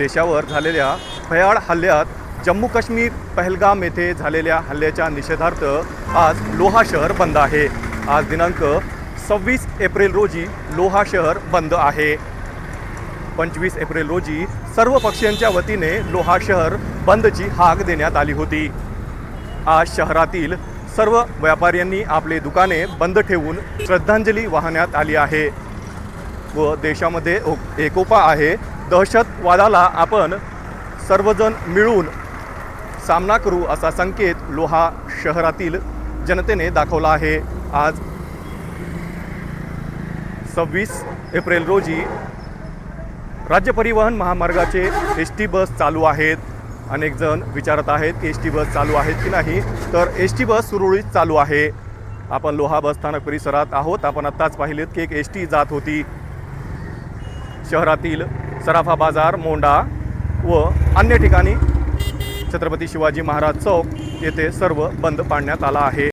देशावर झालेल्या फयाळ हल्ल्यात जम्मू काश्मीर पहलगाम येथे झालेल्या हल्ल्याच्या निषेधार्थ आज लोहा शहर बंद आहे. आज दिनांक सव्वीस एप्रिल रोजी लोहा शहर बंद आहे. पंचवीस एप्रिल रोजी सर्व पक्षांच्या वतीने लोहा शहर बंदची हाक देण्यात आली होती. आज शहरातील सर्व व्यापाऱ्यांनी आपले दुकाने बंद ठेवून श्रद्धांजली वाहण्यात आली आहे. व देशामध्ये ओ- एकोपा आहे. दहशतवादाला आपण सर्वजण मिळून सामना करू असा संकेत लोहा शहरातील जनतेने दाखवला आहे. आज सव्वीस एप्रिल रोजी राज्य परिवहन महामार्गाचे एस टी बस चालू आहेत. अनेक जण विचारत आहेत की एस टी बस चालू आहेत की नाही? तर एस टी बस सुरळीत चालू आहे. आपण लोहा बस स्थानक परिसरात आहोत. आपण आत्ताच पाहिलेत की एक एस टी जात होती. शहरातील सराफा बाजार मोंडा व अन्य ठिकाणी छत्रपती शिवाजी महाराज चौक येथे सर्व बंद पाडण्यात आला आहे.